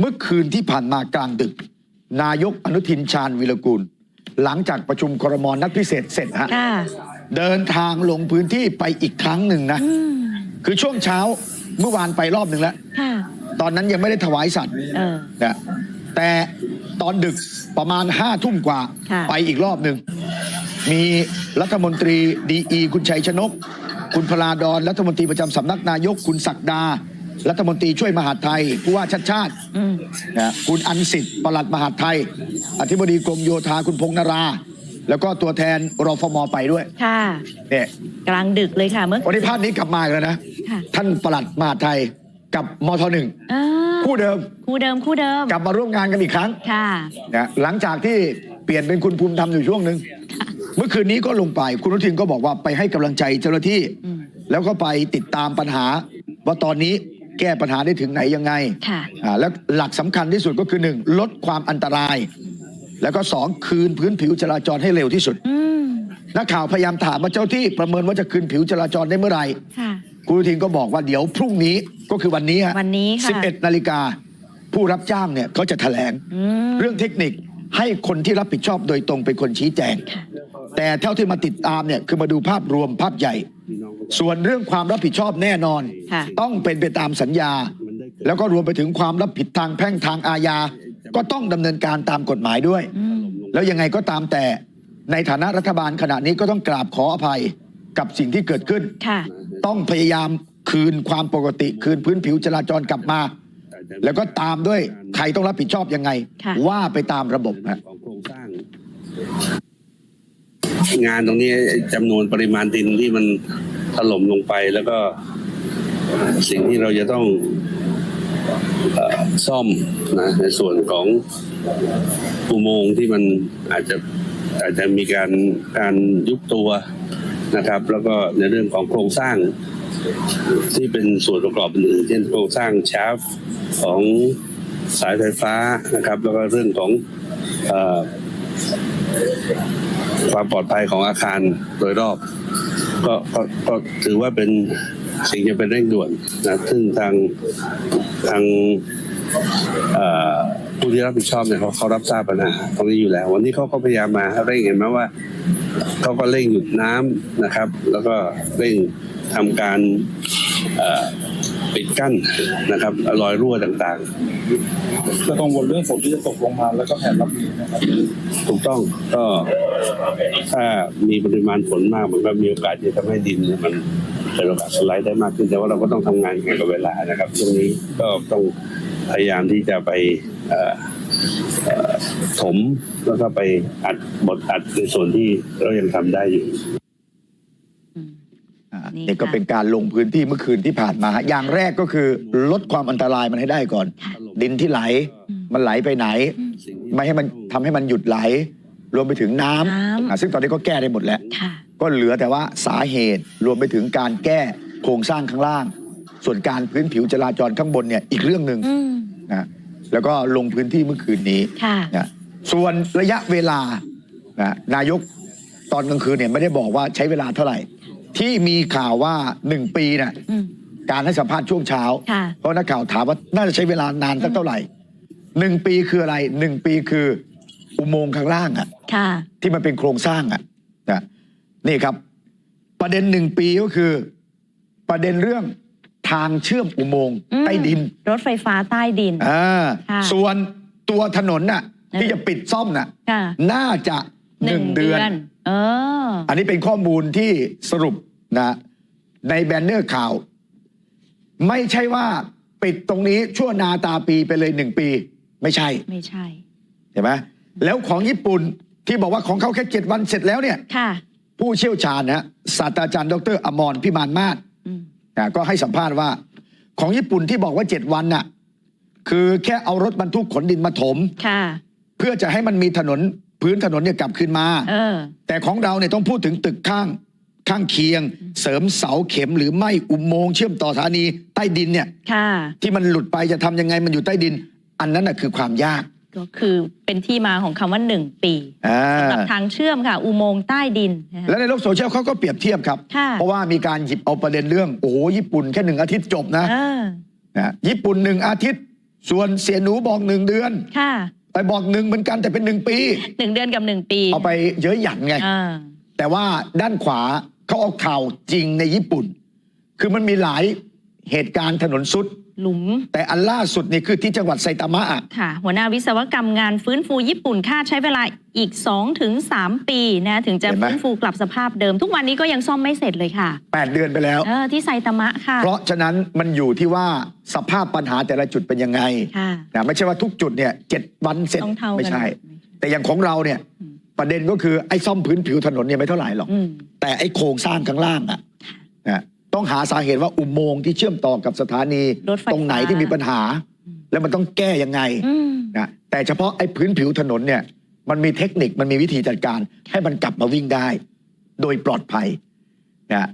เมื่อคืนที่ผ่านมากลางดึก นายกอนุทินชาญวิรกูล หลังจากประชุมครมนัดพิเศษเสร็จฮะค่ะเดินทางลงพื้นที่ไปอีกครั้งหนึ่งนะ อืมคือช่วงเช้าเมื่อวานไปรอบหนึ่งแล้ว ค่ะตอนนั้นยังไม่ได้ถวายสัตว์เออ นะแต่ตอนดึกประมาณห้าทุ่มกว่าค่ะ ไปอีกรอบหนึ่ง มีรัฐมนตรีดีอีคุณชัยชนก คุณพลาดอนรัฐมนตรีประจำสำนักนายกคุณศักดา รัฐมนตรีช่วยมหาดไทยผู้ว่าชัดชาติอืมนะคุณอันสิทธิ์ปลัดมหาดไทย อธิบดีกรมโยธาคุณพงษ์นารา แล้วก็ตัวแทนรฟมไปด้วยค่ะเนี่ยกลางดึกเลยค่ะเมื่อวันนี้ภาพนี้กลับมาอีกแล้วนะค่ะท่านปลัดมหาดไทยกับมทหนึ่งอ่าคู่เดิมคู่เดิมคู่เดิม กลับมาร่วมงานกันอีกครั้งค่ะนะหลังจากที่เปลี่ยนเป็นคุณภูมิธรรมอยู่ช่วงหนึ่งเมื่อคืนนี้ก็ลงไปคุณอนุทินก็บอกว่าไปให้กำลังใจเจ้าหน้าที่อืมแล้วก็ไปติดตามปัญหาว่าตอนนี้ แก้ปัญหาได้ถึงไหนยังไงค่ะอ่าแล้วหลักสำคัญที่สุดก็คือหนึ่งลดความอันตราย แล้วก็สองคืนพื้นผิวจราจรให้เร็วที่สุด อืมนักข่าวพยายามถามว่าเจ้าที่ประเมินว่าจะคืนผิวจราจรได้เมื่อไหร่ ค่ะ คุณอนุทินก็บอกว่าเดี๋ยวพรุ่งนี้ก็คือวันนี้ฮะวันนี้ค่ะ 11 นาฬิกาผู้รับจ้างเนี่ยเขาจะแถลง อืม เรื่องเทคนิคให้คนที่รับผิดชอบโดยตรงเป็นคนชี้แจง ค่ะ แต่เท่าที่มาติดตามเนี่ยคือมาดูภาพรวมภาพใหญ่ ส่วนเรื่องความรับผิดชอบแน่นอน ค่ะ ต้องเป็นไปตามสัญญา แล้วก็รวมไปถึงความรับผิดทางแพ่งทางอาญา ก็ต้องดำเนินการตามกฎหมายด้วย อืม แล้วยังไงก็ตามแต่ในฐานะรัฐบาลขณะนี้ก็ต้องกราบขออภัยกับสิ่งที่เกิดขึ้น ค่ะ ต้องพยายามคืนความปกติ คืนพื้นผิวจราจรกลับมา แล้วก็ตามด้วยใครต้องรับผิดชอบยังไง ค่ะ ว่าไปตามระบบนะของโครงสร้าง งานตรงนี้จำนวนปริมาณดินที่มัน ถล่มลงไปแล้วก็สิ่งที่เราจะต้องอซ่อมนะในส่วนของอุโมงค์ที่มันอาจจะอาจจะมีการการยุบตัวนะครับ แล้วก็ในเรื่องของโครงสร้างที่เป็นส่วนประกอบอื่นเช่นโครงสร้างชาร์ฟของสายไฟฟ้านะครับ แล้วก็เรื่องของอความปลอดภัยของอาคารโดยรอบ ก็ก็ก็ถือว่าเป็นสิ่งจะเป็นเร่งด่วนนะซึ่งทางทางผู้ที่รับผิดชอบเนี่ยเขาเขารับทราบปัญหาตรงนี้อยู่แล้ว วันนี้เขาก็พยายามมาเร่งเห็นไหมว่าเขาก็เร่งหยุดน้ำนะครับ แล้วก็เร่งทำการ ปิดกั้นนะครับรอยรั่วต่างจะกังวลเรื่องฝนที่จะตกลงมาแล้วก็แผนรับมือนะครับๆถูกต้องก็ถ้ามีปริมาณฝนมากมันก็มีโอกาสที่จะทำให้ดินเนี่ยมันเป็นโอกาสสไลด์ได้มากขึ้นแต่ว่าเราก็ต้องทำงานแข่งกับเวลานะครับช่วงนี้ก็ต้องพยายามที่จะไปเอ่อเอ่อถมแล้วก็ไปอัดบทอัดในส่วนที่เรายังทำได้อยู่อืมอ่า นี่นี่ก็ค่ะ เป็นการลงพื้นที่เมื่อคืนที่ผ่านมาอย่างแรกก็คือลดความอันตรายมันให้ได้ก่อน ค่ะ ดินที่ไหลอืม มันไหลไปไหน ไม่ให้มันทำให้มันหยุดไหล รวมไปถึงน้ำน้ำ อ่าซึ่งตอนนี้ก็แก้ได้หมดแล้ว ค่ะ ก็เหลือแต่ว่าสาเหตุรวมไปถึงการแก้โครงสร้างข้างล่าง ส่วนการพื้นผิวจราจรข้างบนเนี่ยอีกเรื่องหนึ่งอืมนะแล้วก็ลงพื้นที่เมื่อคืนนี้ค่ะ นะส่วนระยะเวลานะนายกตอนกลางคืนเนี่ยไม่ได้บอกว่าใช้เวลาเท่าไหร่ ที่มีข่าวว่าหนึ่งปีน่ะอืม การให้สัมภาษณ์ช่วงเช้า ค่ะ เพราะนักข่าวถามว่าน่าจะใช้เวลานานสักเท่าไหร่หนึ่งปีคืออะไรหนึ่งปีคืออุโมงค์ข้างล่างอะ ค่ะ ที่มันเป็นโครงสร้างอะนะนี่ครับ ประเด็นหนึ่งปีก็คือ ประเด็นเรื่องทางเชื่อมอุโมงค์อืม ใต้ดินรถไฟฟ้าใต้ดิน อ่าค่ะส่วนตัวถนนน่ะ เออ ที่จะปิดซ่อมน่ะ ค่ะน่าจะหนึ่งเดือนเออ อันนี้เป็นข้อมูลที่สรุปนะในแบนเนอร์ข่าว ไม่ใช่ว่าปิดตรงนี้ชั่วนาตาปีไปเลยหนึ่งปี ไม่ใช่ ไม่ใช่เห็นไหมแล้วของญี่ปุ่นที่บอกว่าของเขาแค่เจ็ดวันเสร็จแล้วเนี่ย ค่ะ ผู้เชี่ยวชาญนะศาสตราจารย์ดรอมรพิมานมาศอืมนะก็ให้สัมภาษณ์ว่า ของญี่ปุ่นที่บอกว่าเจ็ดวันน่ะ คือแค่เอารถบรรทุกขนดินมาถม ค่ะ เพื่อจะให้มันมีถนน พื้นถนนเนี่ยกลับคืนมา เออ แต่ของเราเนี่ยต้องพูดถึงตึกข้างข้างเคียง เสริมเสาเข็มหรือไม่อุโมงค์เชื่อมต่อสถานีใต้ดินเนี่ยค่ะ ที่มันหลุดไปจะทำยังไงมันอยู่ใต้ดิน อันนั้นน่ะคือความยากก็คือเป็นที่มาของคำว่าหนึ่งปีอ่าสำหรับทางเชื่อมค่ะ อุโมงค์ใต้ดินนะคะแล้วในโลกโซเชียลเขาก็เปรียบเทียบครับ ค่ะเพราะว่ามีการหยิบเอาประเด็นเรื่องโอ้โหญี่ปุ่นแค่หนึ่งอาทิตย์จบนะเออนะญี่ปุ่นหนึ่งอาทิตย์ ส่วนเสียหนูบอกหนึ่งเดือน ค่ะ ไปบอกหนึ่งเหมือนกันแต่เป็นหนึ่งปี หนึ่งเดือนกับหนึ่งปีเอาไปเยอะหยันไง อ่าแต่ว่าด้านขวาเขาเอาข่าวจริงในญี่ปุ่น คือมันมีหลายเหตุการณ์ถนนสุด หลุม แต่อันล่าสุดนี่คือที่จังหวัดไซตามะอะค่ะ หัวหน้าวิศวกรรมงานฟื้นฟูญี่ปุ่นคาดใช้เวลาอีก2ถึง3ปีนะถึงจะฟื้นฟูกลับสภาพเดิม ทุกวันนี้ก็ยังซ่อมไม่เสร็จเลยค่ะแปดเดือนไปแล้วเออที่ไซตามะค่ะ เพราะฉะนั้นมันอยู่ที่ว่าสภาพปัญหาแต่ละจุดเป็นยังไงค่ะนะไม่ใช่ว่าทุกจุดเนี่ยเจ็ดวันเสร็จต้องเท่ากันไม่ใช่ แต่อย่างของเราเนี่ยอืมประเด็นก็คือไอ้ซ่อมพื้นผิวถนนเนี่ยไม่เท่าไหร่หรอกอืมแต่ไอ้โครงสร้างข้างล่างอะนะ ต้องหาสาเหตุว่าอุโมงค์ที่เชื่อมต่อกับสถานี รถไฟฟ้า ตรงไหนที่มีปัญหา แล้วมันต้องแก้ยังไงอืม นะแต่เฉพาะไอ้พื้นผิวถนนเนี่ยมันมีเทคนิคมันมีวิธีจัดการ ให้มันกลับมาวิ่งได้ โดยปลอดภัยนะ